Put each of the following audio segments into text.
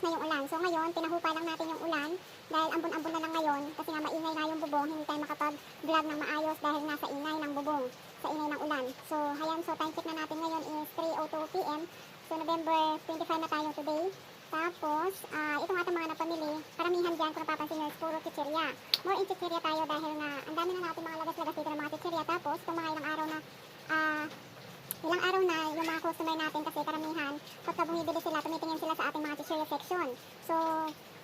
11.30, bumuhos na yung ulan. So ngayon, pinahupa lang natin yung ulan dahil ambon-ambon na lang ngayon kasi nga maingay nga yung bubong, hindi tayo makapag-vlog ng maayos dahil nasa ingay ng bubong, sa ingay ng ulan. So ayan, so time check na natin ngayon is 3.02 p.m. So November 25 na tayo today. Tapos, ah, itong ating mga napamili, karamihan dyan kung napapansin nyo is puro chichirya. More in chichirya tayo dahil nga ang dami na natin mga lagas-lagas dito ng mga chichirya. Tapos, itong mga ilang araw na ah, ilang araw na yung mga customer natin kasi karamihan pagka bumibili sila tumitingin sila sa ating mga chichirya section. So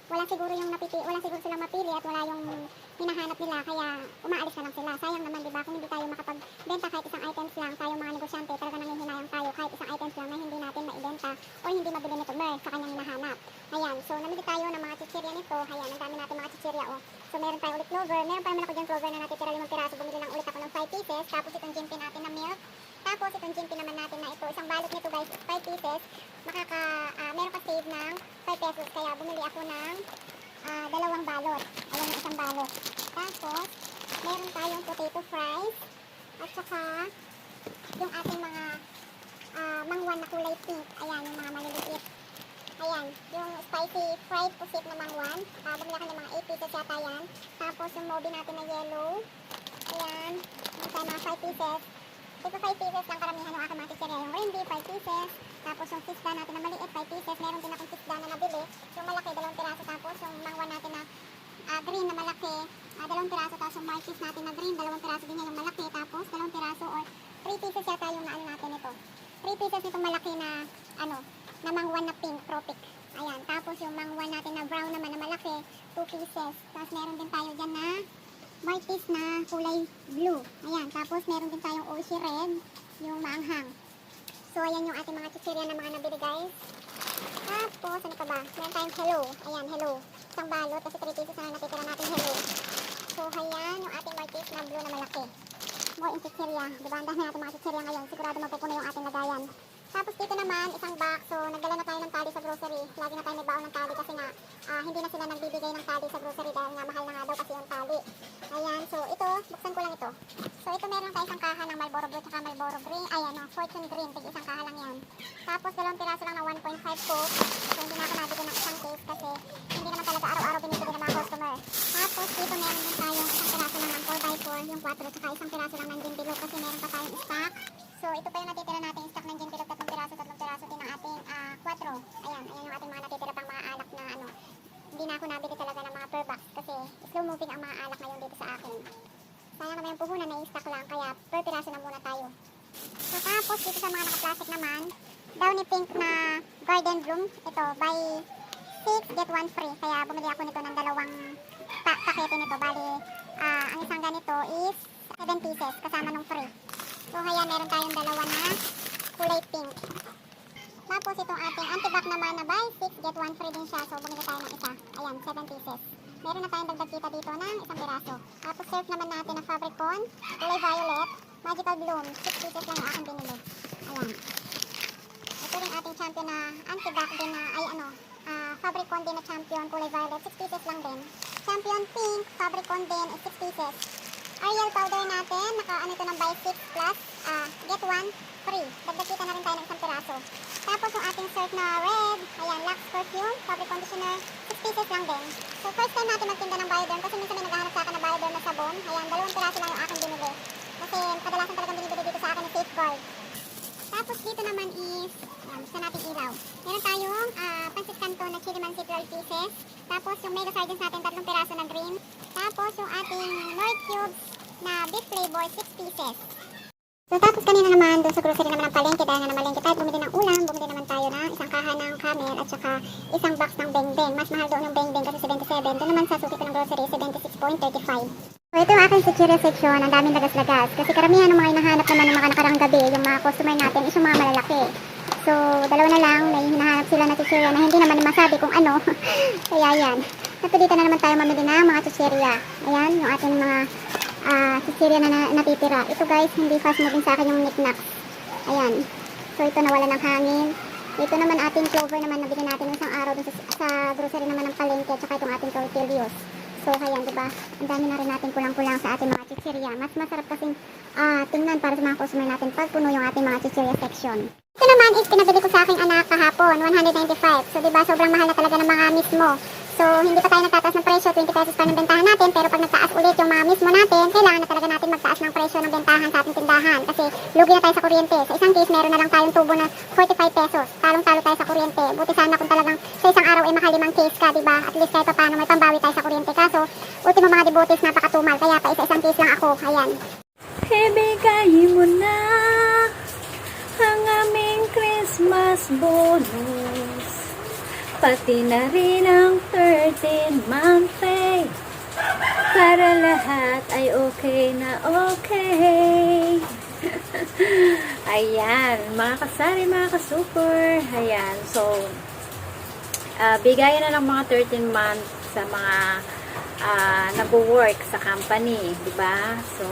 wala siguro yung napili wala siguro silang mapili at wala yung hinahanap nila kaya umaalis na lang sila. Sayang naman di ba? Kung hindi tayo makapagbenta kahit isang items lang tayo mga negosyante talaga nanghihinayang tayo kahit isang items lang na hindi natin maibenta o hindi mabili ni Mer sa kanyang hinahanap. Ayan so namili tayo ng mga chichirya nito. Ayan ang dami natin mga chichirya oh. So meron tayo ulit clover. Meron pa naman ako dyan clover na natitira limang piraso. Bumili lang ulit ako ng 5 pieces. Tapos itong gimpy natin na milk tapos itong gimpy naman natin na ito, isang balot nito guys, 5 pieces, makaka, ah, meron ka save ng 5 pesos. Kaya bumili ako ng ah, dalawang balot. Ayan yung isang balot. Tapos, meron tayong potato fries. At saka, yung ating mga ah, mangwan na kulay pink. Ayan, yung mga maliliit. Ayan, yung spicy fried pusit na mangwan. Uh, bumili ako ng mga 8 pieces yata yan. Tapos, yung mobi natin na yellow. Ayan, yung mga 5 pieces. Ito 5 pieces lang karamihan yung aking mga chichirya. Yung Randy, 5 pieces. Tapos yung fisda natin na maliit, 5 pieces. Meron din akong fisda na nabili. Yung malaki, dalawang piraso. Tapos yung mangwan natin na ah, green na malaki, ah, dalawang piraso. Tapos yung marquis natin na green, dalawang piraso din yan yung malaki. Tapos dalawang piraso or 3 pieces yata yung naano natin ito. 3 pieces nitong malaki na ano, na mangwan na pink, tropic. Ayan. Tapos yung mangwan natin na brown naman na malaki, 2 pieces. Tapos meron din tayo dyan na Marquis na kulay blue. Ayan, tapos meron din tayong Oshi red, yung maanghang. So, ayan yung ating mga chichirya na mga nabili, guys. Tapos, ano pa ba? Meron tayong hello. Ayan, hello. Isang balot, kasi 3 pieces na lang natitira natin hello. So, ayan yung ating Marquis na blue na malaki. More in chichirya. Diba, ang dami natin mga chichirya ngayon. Sigurado mapupuno yung ating lagayan. Tapos dito naman, isang box. So, nagdala na tayo ng tali sa grocery. Lagi na tayo may baon ng tali kasi nga, ah, hindi na sila nagbibigay ng tali sa grocery dahil nga mahal na nga daw kasi yung tali. Ayan, so ito, buksan ko lang ito. So, ito meron tayo isang kaha ng Marlboro Blue at Marlboro Green. Ayan, no, Fortune Green. Tig isang kaha lang yan. Tapos, dalawang piraso lang ng 1.5 Coke. So, hindi na ako nabigyan ng isang case kasi hindi naman talaga araw-araw binibigyan ng mga customer. Tapos, dito meron din tayong isang piraso lang ng 4x4, yung 4, tsaka isang piraso lang ng Gimpilo kasi meron pa tayong stock. So, ito pa yung natitira natin stock ng piraso, tatlong piraso din ng ating ah, 4. Ayan, ayan yung ating mga natitira pang mga alak na ano. Hindi na ako nabili talaga ng mga per box kasi slow moving ang mga alak ngayon dito sa akin. Sayang naman yung puhunan na stock lang kaya per piraso na muna tayo. Tapos dito sa mga naka-plastic naman, Downy Pink na Garden Bloom. Ito, buy 6, get 1 free. Kaya bumili ako nito ng dalawang pa pakete nito. Bali, ah, ang isang ganito is 7 pieces kasama ng free. So, kaya meron tayong dalawa na kulay pink. Tapos itong ating antibac naman na buy 6, get 1 free din siya. So, bumili tayo ng isa. Ayan, 7 pieces. Meron na tayong dagdag kita dito ng isang piraso. Tapos surf naman natin na Fabricon, kulay violet, magical bloom. 6 pieces lang yung aking binili. Ayan. Ito rin ating champion na antibac din na, ay ano, ah, Fabricon din na champion, kulay violet. 6 pieces lang din. Champion pink, Fabricon din, is 6 pieces. Ariel powder natin, naka ano ito ng buy 6 plus, ah, get 1 free. Dagdag kita na rin tayo ng isang piraso. Tapos yung ating surf na red, ayan, Lux Perfume, fabric conditioner, 6 pieces lang din. So first time natin magtinda ng Bioderm kasi minsan may naghahanap sa akin ng Bioderm na sabon. Ayan, dalawang piraso lang yung aking binili. Kasi kadalasan talagang binibili dito sa akin ng Safeguard. Tapos dito naman is, ayan, gusto natin ilaw. Meron tayong ah, pansit canton na chili mansit 12 pieces. Tapos yung mega sardines natin, tatlong piraso na green. Tapos yung ating Nord cubes na beef flavor, 6 pieces. So tapos kanina naman, doon sa grocery naman ng palengke, dahil nga namalengke tayo, bumili ng ulam, bumili naman tayo ng isang kaha ng camel at saka isang box ng beng-beng. Mas mahal doon yung beng-beng kasi 77. Doon naman sa suki ko ng grocery, 76.35. So ito yung aking security section, ang daming lagas-lagas. Kasi karamihan ng mga hinahanap naman ng mga nakarang gabi, yung mga customer natin is yung mga malalaki. So, dalawa na lang, may hinahanap sila na chichirya na hindi naman masabi kung ano. Kaya yan. Napilitan na naman tayo mamili ng mga chichirya. Ayan, yung ating mga ah chichirya na, na natitira. Ito guys, hindi fast moving sa akin yung knickknacks. Ayan. So, ito nawala ng hangin. Ito naman ating clover naman nabili natin isang araw sa, sa grocery naman ng palengke at saka itong ating tortillos. So, ayan, di ba? Ang dami na rin natin kulang-kulang sa ating mga chichirya. Mas masarap kasing ah, tingnan para sa mga customer natin pag puno yung ating mga chichirya section. Ito naman is pinabili ko sa aking anak kahapon, 195. So, di ba, sobrang mahal na talaga ng mga mismo. So, hindi pa tayo nagtataas ng presyo, 20 pesos pa ng bentahan natin, pero pag nagtaas ulit yung mga mismo natin, kailangan na talaga natin magtaas ng presyo ng bentahan sa ating tindahan kasi lugi na tayo sa kuryente. Sa isang case, meron na lang tayong tubo na 45 pesos. Talong-talo tayo sa kuryente. Buti sana kung talagang sa isang araw ay makalimang case ka, di ba? At least kahit pa paano may pambawi tayo sa kuryente. Kaso, ultimo mga devotees napakatumal, kaya pa isa-isang case lang ako. Ayan. Ibigayin mo na ang aming Christmas bonus. Pati na rin ang 13 month pay. Para lahat ay okay na okay. Ayan, mga kasari, mga kasuper. Ayan, so, ah bigayan na ng mga 13 months sa mga ah nag-work sa company, di ba? So,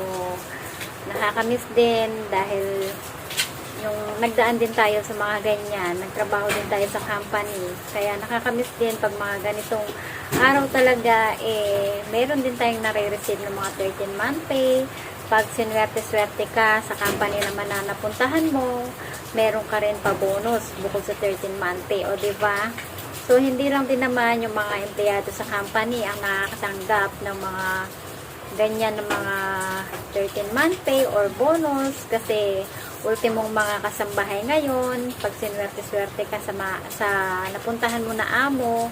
nakakamiss din dahil yung nagdaan din tayo sa mga ganyan, nagtrabaho din tayo sa company. Kaya nakakamiss din pag mga ganitong araw talaga, eh, meron din tayong nare-receive ng mga 13 month pay. Pag sinwerte-swerte ka sa company naman na napuntahan mo, meron ka rin pa bonus bukod sa 13 month pay. O, ba? So, hindi lang din naman yung mga empleyado sa company ang nakakatanggap ng mga ganyan ng mga 13 month pay or bonus kasi ultimong mga kasambahay ngayon pag sinwerte-swerte ka sa, ma- sa napuntahan mo na amo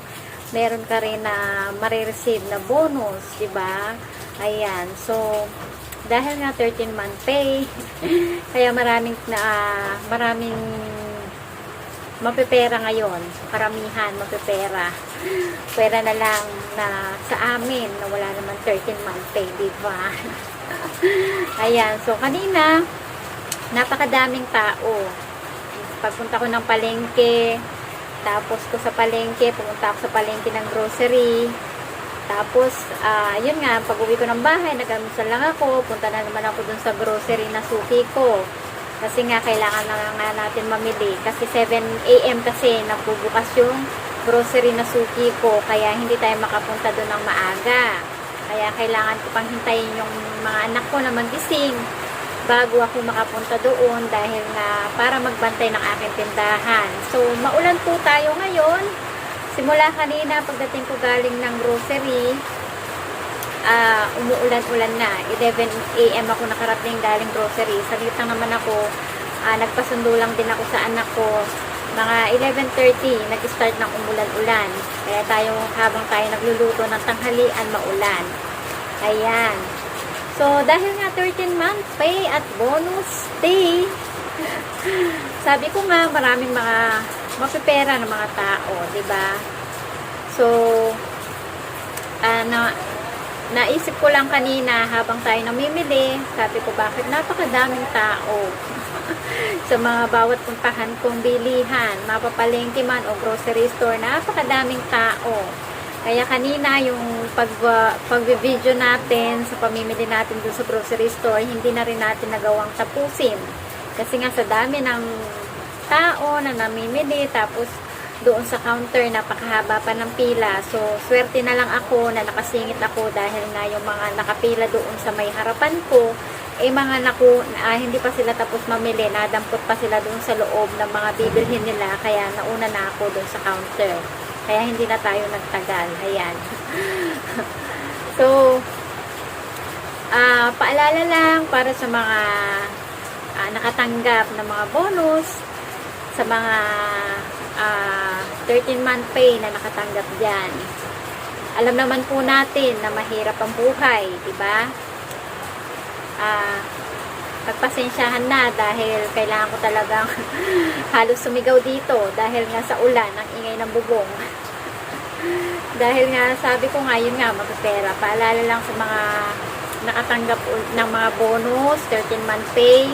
meron ka rin na marireceive na bonus di ba ayan so dahil nga 13 month pay kaya maraming na maraming mapepera ngayon. Karamihan mapepera. Pera na lang na sa amin na wala naman 13 month pay, di ba? Ayan. So, kanina, napakadaming tao. Pagpunta ko ng palengke, tapos ko sa palengke, pumunta ako sa palengke ng grocery. Tapos, ah, yun nga, pag uwi ko ng bahay, nag-almusal lang ako, punta na naman ako dun sa grocery na suki ko. Kasi nga, kailangan na nga natin mamili. Kasi 7 a.m. kasi nagbubukas yung grocery na suki ko. Kaya hindi tayo makapunta doon ng maaga. Kaya kailangan ko pang hintayin yung mga anak ko na magising bago ako makapunta doon dahil nga para magbantay ng aking tindahan. So, maulan po tayo ngayon. Simula kanina, pagdating ko galing ng grocery, ah umuulan-ulan na. 11 a.m. ako nakarating galing grocery. Saglit naman ako. ah nagpasundo lang din ako sa anak ko. Mga 11.30, nag-start ng umulan-ulan. Kaya tayo, habang tayo nagluluto ng tanghalian, maulan. Ayan. So, dahil nga 13 month pay at bonus day, sabi ko nga, maraming mga mapipera ng mga tao, 'di ba? So, ah, na, naisip ko lang kanina habang tayo namimili, sabi ko bakit napakadaming tao sa mga bawat puntahan kong bilihan, mapapalengke man o grocery store, napakadaming tao. Kaya kanina yung pag, pag-video natin sa pamimili natin dun sa grocery store, hindi na rin natin nagawang tapusin. Kasi nga sa dami ng tao na namimili, tapos doon sa counter, napakahaba pa ng pila. So, swerte na lang ako na nakasingit ako dahil nga yung mga nakapila doon sa may harapan ko, eh mga naku, ah, hindi pa sila tapos mamili, nadampot pa sila doon sa loob ng mga bibilhin nila, kaya nauna na ako doon sa counter. Kaya hindi na tayo nagtagal. Ayan. so, ah paalala lang para sa mga ah, nakatanggap ng mga bonus, sa mga ah 13 month pay na nakatanggap dyan. Alam naman po natin na mahirap ang buhay, di ba? Ah, pagpasensyahan na dahil kailangan ko talagang halos sumigaw dito dahil nga sa ulan, ang ingay ng bubong. dahil nga sabi ko nga yun nga magpapera. Paalala lang sa mga nakatanggap ng mga bonus, 13 month pay.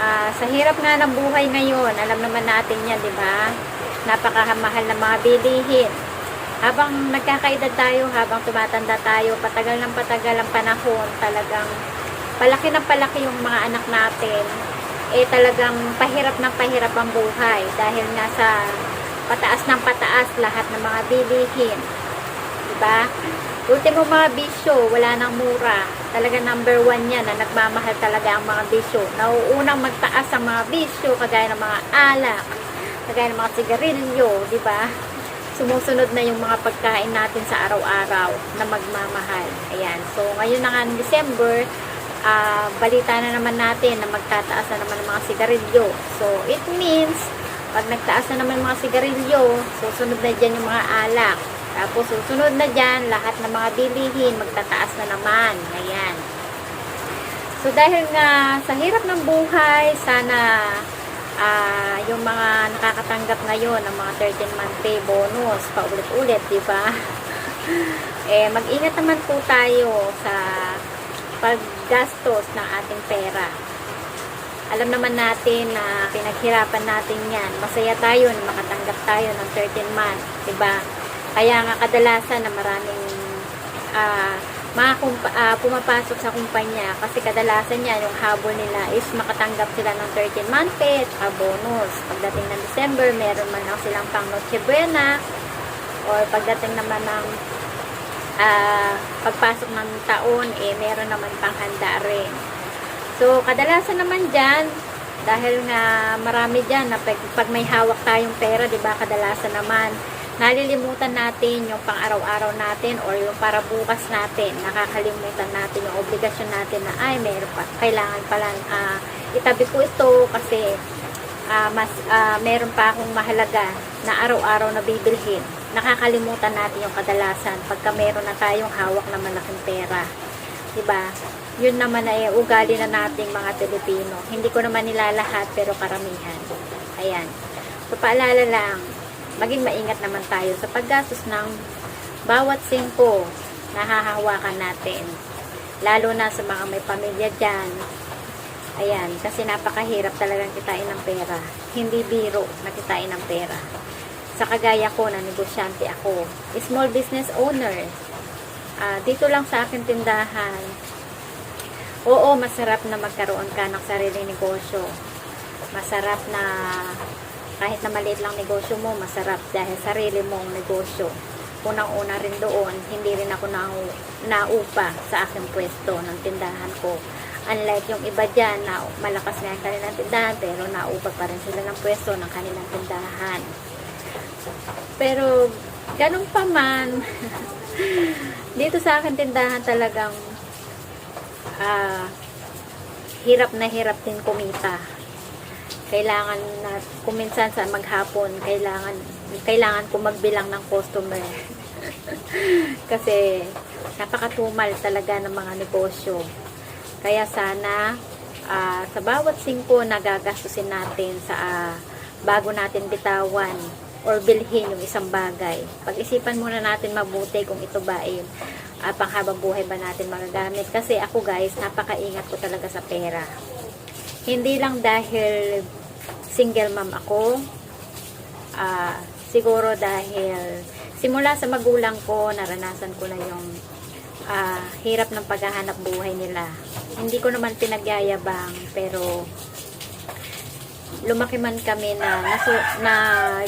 Ah, sa hirap nga ng buhay ngayon, alam naman natin yan, di ba? Napakamahal ng mga bilihin. Habang nagkakaedad tayo, habang tumatanda tayo, patagal ng patagal ang panahon, talagang palaki ng palaki yung mga anak natin, eh talagang pahirap ng pahirap ang buhay dahil nga sa pataas ng pataas lahat ng mga bilihin. Di Diba? Ultimo mga bisyo, wala nang mura. Talaga number one yan na nagmamahal talaga ang mga bisyo. Nauunang magtaas ang mga bisyo, kagaya ng mga alak, kagaya ng mga sigarilyo, di ba? Sumusunod na yung mga pagkain natin sa araw-araw na magmamahal. Ayan. So, ngayon na nga ng December, ah, balita na naman natin na magtataas na naman ang mga sigarilyo. So, it means, pag nagtaas na naman mga sigarilyo, susunod na dyan yung mga alak. Tapos susunod na dyan, lahat ng mga bilihin, magtataas na naman. Ayan. So dahil nga sa hirap ng buhay, sana ah, yung mga nakakatanggap ngayon ng mga 13 month pay bonus, paulit-ulit, di ba? eh, mag-ingat naman po tayo sa paggastos ng ating pera alam naman natin na pinaghirapan natin yan. Masaya tayo na makatanggap tayo ng 13 months, ba? Kaya nga kadalasan na maraming ah mga ah, pumapasok sa kumpanya kasi kadalasan yan yung habol nila is makatanggap sila ng 13 month pay at bonus. Pagdating ng December, meron man lang silang pang Noche Buena or pagdating naman ng ah, pagpasok ng taon, eh meron naman pang handa rin. So, kadalasan naman dyan, dahil nga marami dyan na pag, may hawak tayong pera, di ba, kadalasan naman, nalilimutan natin yung pang-araw-araw natin or yung para bukas natin. Nakakalimutan natin yung obligasyon natin na, ay, meron pa, kailangan pala, ah, itabi ko ito kasi ah, mas, ah, meron pa akong mahalaga na araw-araw na bibilhin. Nakakalimutan natin yung kadalasan pagka meron na tayong hawak na malaking pera. Diba? Yun naman ay ugali na nating mga Pilipino. Hindi ko naman nilalahat pero karamihan. Ayan. So paalala lang, maging maingat naman tayo sa paggastos ng bawat singko na hahawakan natin. Lalo na sa mga may pamilya dyan. Ayan, kasi napakahirap talagang kitain ng pera. Hindi biro na kitain ng pera. Sa kagaya ko na negosyante ako, small business owner. Ah, dito lang sa akin tindahan, Oo, masarap na magkaroon ka ng sariling negosyo. Masarap na kahit na maliit lang negosyo mo, masarap dahil sarili mong negosyo. Unang-una rin doon, hindi rin ako na, naupa sa aking pwesto ng tindahan ko. Unlike yung iba dyan na malakas nga ang kanilang tindahan pero naupa pa rin sila ng pwesto ng kanilang tindahan. Pero ganun pa man, dito sa akin tindahan talagang ah, hirap na hirap din kumita. Kailangan na kuminsan sa maghapon, kailangan kailangan ko magbilang ng customer. Kasi napakatumal talaga ng mga negosyo. Kaya sana ah, sa bawat singko na gagastusin natin sa ah, bago natin bitawan or bilhin yung isang bagay. Pag-isipan muna natin mabuti kung ito ba ay uh, panghabang buhay ba natin magagamit. Kasi ako guys, napakaingat ko talaga sa pera. Hindi lang dahil single mom ako, ah, siguro dahil simula sa magulang ko, naranasan ko na yung ah, hirap ng paghahanap buhay nila. Hindi ko naman pinagyayabang, pero lumaki man kami na, nasu, na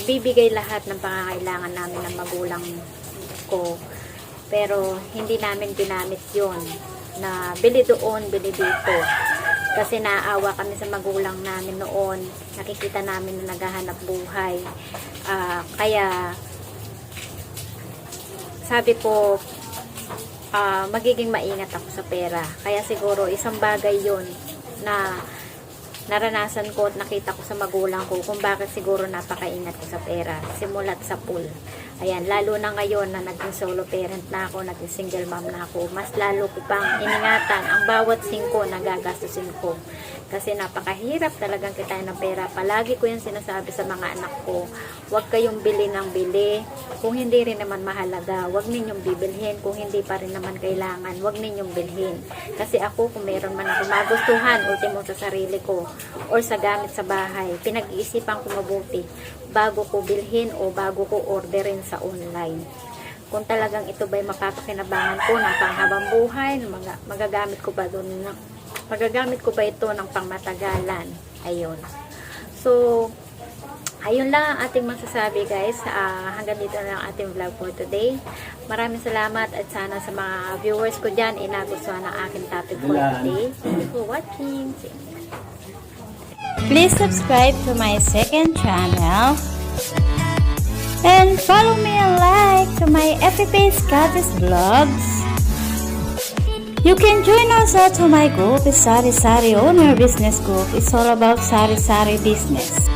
bibigay lahat ng pangangailangan namin ng magulang ko. Pero hindi namin ginamit yon na bili doon, bili dito. Kasi naawa kami sa magulang namin noon. Nakikita namin na naghahanap buhay. Ah, kaya sabi ko ah, magiging maingat ako sa pera. Kaya siguro isang bagay yon na naranasan ko at nakita ko sa magulang ko kung bakit siguro napakaingat ko sa pera. Simulat sa pool. Ayan, lalo na ngayon na naging solo parent na ako, naging single mom na ako, mas lalo ko pang iningatan ang bawat singko na gagastusin ko. Kasi napakahirap talagang kita ng pera. Palagi ko yung sinasabi sa mga anak ko, huwag kayong bili ng bili. Kung hindi rin naman mahalaga, huwag ninyong bibilhin. Kung hindi pa rin naman kailangan, huwag ninyong bilhin. Kasi ako, kung meron man ako magustuhan, ultimo sa sarili ko, or sa gamit sa bahay, pinag-iisipan ko mabuti bago ko bilhin o bago ko orderin sa online. Kung talagang ito ba'y mapapakinabangan ko ng panghabang buhay, mag- magagamit ko ba doon ng magagamit ko ba ito ng pangmatagalan? Ayun. So, ayun lang ang ating masasabi guys. Ah, hanggang dito na lang ang ating vlog for today. Maraming salamat at sana sa mga viewers ko dyan ay nagustuhan ang aking topic for today. Thank you for watching. See you Please subscribe to my second channel. And follow me and like to my FP Scottish blogs. You can join also to my group, Sari Sari Owner Business Group. It's all about Sari Sari business.